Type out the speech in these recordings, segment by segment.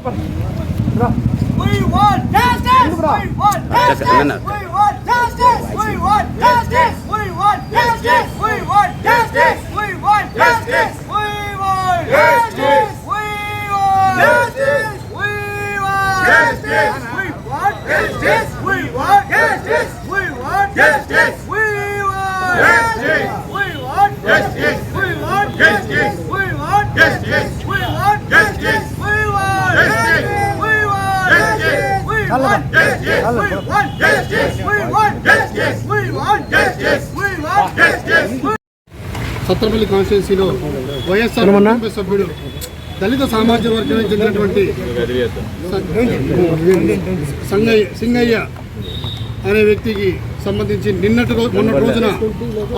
We want justice. We want justice. We want justice. We want justice. We want justice. We want justice. We want justice. We want justice. We. We want justice. We. Satrapalli కాన్స్టిట్యున్సీలో వైఎస్ఆర్ కుటుంబ సభ్యుడు దళిత సామాజిక వర్గానికి చెందినటువంటి సంగయ్య సింగయ్య అనే వ్యక్తికి సంబంధించి నిన్నటి రోజు మొన్నటి రోజున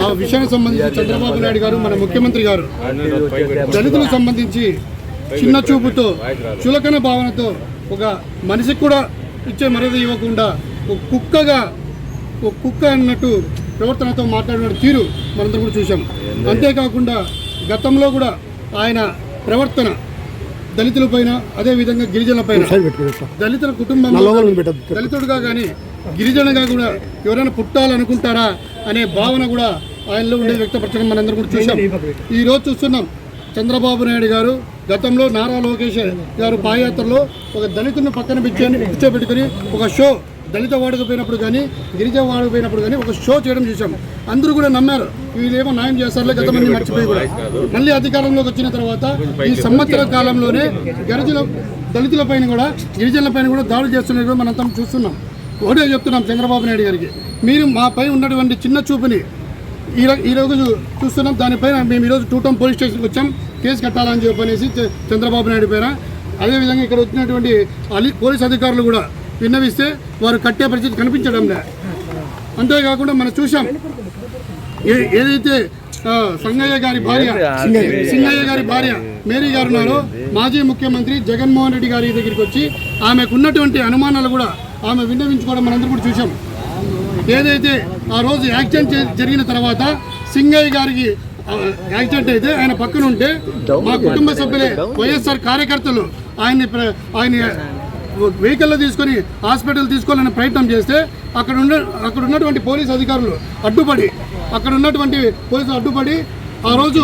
ఆ విషయానికి సంబంధించి చంద్రబాబు నాయుడు గారు మన ముఖ్యమంత్రి గారు దళితులకు సంబంధించి చిన్న చూపుతో చులకన భావనతో ఒక మనిషికి కూడా ఇచ్చే మర్యాద ఇవ్వకుండా ఒక కుక్కగా ఒక కుక్క అన్నట్టు ప్రవర్తనతో మాట్లాడిన తీరు మనందరం కూడా చూసాం అంతేకాకుండా గతంలో కూడా ఆయన ప్రవర్తన దళితుల పైన అదేవిధంగా గిరిజనుల పైన. దళితుల కుటుంబంలో దళితుడుగా కానీ గిరిజనగా కూడా ఎవరైనా పుట్టాలనుకుంటారా అనే భావన కూడా ఆయనలో ఉండే వ్యక్తపరచడం మనందరం కూడా చూసాం ఈ రోజు చూస్తున్నాం చంద్రబాబు నాయుడు గారు గతంలో నారా లోకేష్ గారు పాదయాత్రలో ఒక దళితుని పక్కన పెట్టి కూర్చోబెట్టుకుని ఒక షో దళిత వాడుకు పోయినప్పుడు కానీ గిరిజ వాడుకు పోయినప్పుడు కానీ ఒక షో చేయడం చూసాం అందరూ కూడా నమ్మారు. వీళ్ళేమో న్యాయం చేస్తారులే గతమంది మర్చిపోయి కూడా. మళ్ళీ అధికారంలోకి వచ్చిన తర్వాత ఈ సంవత్సర కాలంలోనే గిరిజన దళితుల పైన కూడా గిరిజనుల పైన కూడా దాడులు చేస్తున్నట్టు మనంతా చూస్తున్నాం. ఒకటే చెప్తున్నాం చంద్రబాబు నాయుడు గారికి. మీరు మాపై ఉన్నటువంటి చిన్న చూపుని ఈ ఈరోజు ఈ రోజు చూస్తున్నాం. దానిపైన మేము ఈరోజు టూటం పోలీస్ స్టేషన్కి వచ్చాం. కేసు కట్టాలని చెప్పనేసి చంద్రబాబు నాయుడు పైన అదేవిధంగా ఇక్కడ వచ్చినటువంటి అలి పోలీస్ అధికారులు కూడా విన్నవిస్తే వారు కట్టే పరిస్థితి కనిపించడం లే. అంతేకాకుండా మనం చూసాం ఏదైతే సంగయ్య గారి భార్య సింగయ్య గారి భార్య మేరీ గారు ఉన్నారో మాజీ ముఖ్యమంత్రి జగన్మోహన్ రెడ్డి గారి దగ్గరికి వచ్చి ఆమెకు ఉన్నటువంటి అనుమానాలు కూడా ఆమె విన్నవించుకోవడం మనందరం కూడా చూసాం ఏదైతే ఆ రోజు యాక్సిడెంట్ జరిగిన తర్వాత సింగయ్య గారికి యాక్సిడెంట్ అయితే ఆయన పక్కన ఉంటే మా కుటుంబ సభ్యులే వైఎస్ఆర్ కార్యకర్తలు ఆయన్ని ప్ర- ఆయన వెహికల్లో తీసుకొని హాస్పిటల్ తీసుకోవాలని ప్రయత్నం చేస్తే అక్కడ ఉన్న అక్కడ ఉన్నటువంటి పోలీస్ అధికారులు అడ్డుపడి అక్కడ ఉన్నటువంటి పోలీసులు అడ్డుపడి ఆ రోజు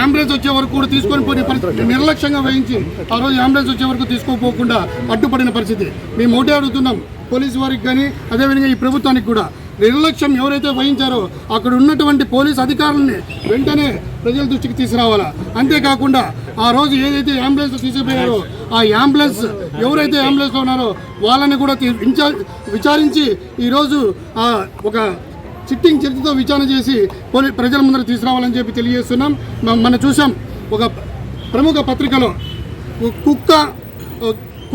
అంబులెన్స్ వచ్చే వరకు కూడా తీసుకొని పోయిన పరిస్థితి నిర్లక్ష్యంగా వహించి ఆ రోజు అంబులెన్స్ వచ్చే వరకు తీసుకోపోకుండా అడ్డుపడిన పరిస్థితి. మేము ఒకటే అడుగుతున్నాం పోలీసు వారికి కానీ అదేవిధంగా ఈ ప్రభుత్వానికి కూడా. నిర్లక్ష్యం ఎవరైతే వహించారో అక్కడ ఉన్నటువంటి పోలీస్ అధికారులని వెంటనే ప్రజల దృష్టికి తీసుకురావాలా? అంతేకాకుండా ఆ రోజు ఏదైతే అంబులెన్స్ తీసుకుపోయారో ఆ అంబులెన్స్ ఎవరైతే అంబులెన్స్లో ఉన్నారో వాళ్ళని కూడా విచారించి ఈరోజు ఆ ఒక సిట్టింగ్ చర్చతో విచారణ చేసి పోలీ ప్రజల ముందర తీసుకురావాలని చెప్పి తెలియజేస్తున్నాం. మనం చూసాం ఒక ప్రముఖ పత్రికలో కుక్క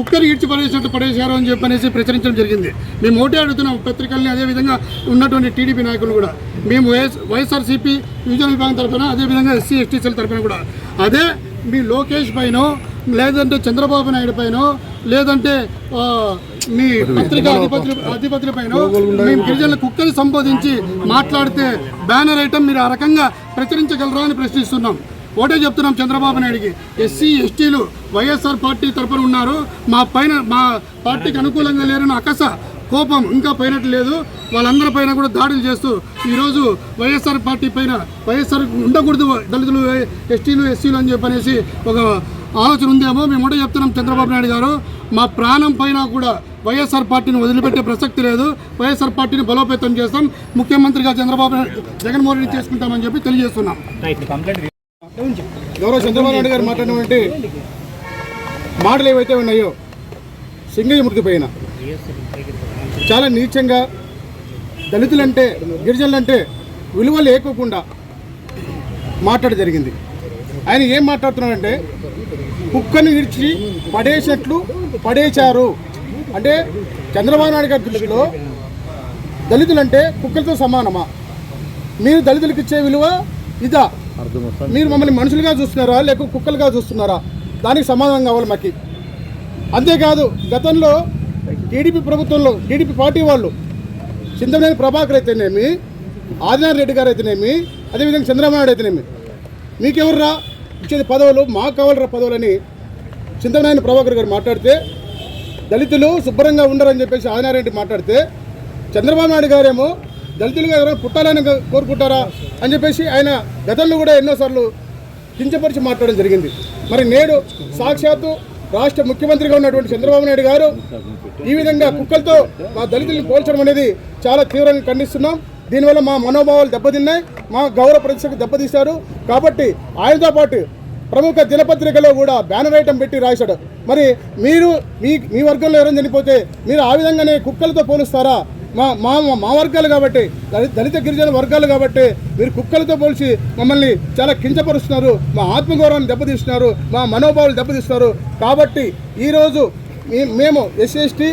ఒక ఈడ్చి పడేసినట్టు పడేశారు అని చెప్పనేసి ప్రచురించడం జరిగింది. మేము ఓటే అడుగుతున్నాం పత్రికల్ని అదేవిధంగా ఉన్నటువంటి టీడీపీ నాయకులు కూడా. మేము వైఎస్ వైఎస్ఆర్సీపీ విజయ విభాగం తరఫున అదేవిధంగా ఎస్సీ ఎస్టీసీల తరఫున కూడా. అదే మీ లోకేష్ పైన లేదంటే చంద్రబాబు నాయుడు పైన లేదంటే మీ పత్రికా అధిపతుల అధిపతుల పైన మేము గిరిజనుల కుక్కని సంబోధించి మాట్లాడితే బ్యానర్ ఐటమ్ మీరు ఆ రకంగా ప్రచురించగలరా అని ప్రశ్నిస్తున్నాం. ఒకటే చెప్తున్నాం చంద్రబాబు నాయుడికి. ఎస్సీ ఎస్టీలు వైఎస్ఆర్ పార్టీ తరపున ఉన్నారు. మా పైన మా పార్టీకి అనుకూలంగా లేరని అకస కోపం ఇంకా పోయినట్టు లేదు. వాళ్ళందరి పైన కూడా దాడులు చేస్తూ ఈరోజు వైఎస్ఆర్ పార్టీ పైన వైఎస్ఆర్ ఉండకూడదు దళితులు ఎస్టీలు ఎస్సీలు అని చెప్పనేసి ఒక ఆలోచన ఉందేమో. మేము ఒకటే చెప్తున్నాం చంద్రబాబు నాయుడు గారు. మా ప్రాణం పైన కూడా వైఎస్ఆర్ పార్టీని వదిలిపెట్టే ప్రసక్తి లేదు. వైఎస్ఆర్ పార్టీని బలోపేతం చేస్తాం. ముఖ్యమంత్రిగా చంద్రబాబు నాయుడు జగన్మోహన్ రెడ్డి చేసుకుంటామని చెప్పి తెలియజేస్తున్నాం. గౌరవ చంద్రబాబు నాయుడు గారు మాట్లాడినటువంటి మాటలు ఏవైతే ఉన్నాయో సింగయ్య మృతి చాలా నీచంగా దళితులంటే గిరిజనులంటే విలువ లేకోకుండా మాట్లాడ జరిగింది. ఆయన ఏం మాట్లాడుతున్నాడంటే కుక్కను విడిచి పడేసినట్లు పడేశారు. అంటే చంద్రబాబు నాయుడు గారి దృష్టిలో దళితులంటే కుక్కలతో సమానమా? మీరు దళితులకు ఇచ్చే విలువ ఇదా? మీరు మమ్మల్ని మనుషులుగా చూస్తున్నారా? లేక కుక్కలుగా చూస్తున్నారా? దానికి సమాధానం కావాలి మాకు. అంతేకాదు గతంలో టీడీపీ ప్రభుత్వంలో టీడీపీ పార్టీ వాళ్ళు చింతమనేని ప్రభాకర్ అయితేనేమి ఆదినారాయణ రెడ్డి గారు అయితేనేమి అదేవిధంగా చంద్రబాబు నాయుడు అయితేనేమి మీకెవర్రా? ఇచ్చేది పదవులు మాకు కావాలరా పదవులని చింతమనేని ప్రభాకర్ గారు మాట్లాడితే దళితులు శుభ్రంగా ఉండరని చెప్పేసి ఆదినారెడ్డి మాట్లాడితే చంద్రబాబు నాయుడు గారేమో దళితులుగా ఎవరైనా పుట్టాలని కోరుకుంటారా అని చెప్పేసి ఆయన గతంలో కూడా ఎన్నోసార్లు కించపరిచి మాట్లాడడం జరిగింది. మరి నేడు సాక్షాత్తు రాష్ట్ర ముఖ్యమంత్రిగా ఉన్నటువంటి చంద్రబాబు నాయుడు గారు ఈ విధంగా కుక్కలతో మా దళితులను పోల్చడం అనేది చాలా తీవ్రంగా ఖండిస్తున్నాం. దీనివల్ల మా మనోభావాలు దెబ్బతిన్నాయి మా గౌరవ ప్రతిష్టకు దెబ్బతీశారు. కాబట్టి ఆయనతో పాటు ప్రముఖ దినపత్రికలో కూడా బ్యానర్ ఐటమ్ పెట్టి రాశాడు. మరి మీరు మీ మీ వర్గంలో ఎవరైనా చనిపోతే మీరు ఆ విధంగానే కుక్కలతో పోలుస్తారా? మా మా మా వర్గాలు కాబట్టి దళిత దళిత గిరిజన వర్గాలు కాబట్టి మీరు కుక్కలతో పోల్చి మమ్మల్ని చాలా కించపరుస్తున్నారు. మా ఆత్మగౌరవాన్ని దెబ్బతీస్తున్నారు. మా మనోభావాలు దెబ్బతీస్తున్నారు. కాబట్టి ఈరోజు మేము ఎస్సీ ఎస్టీ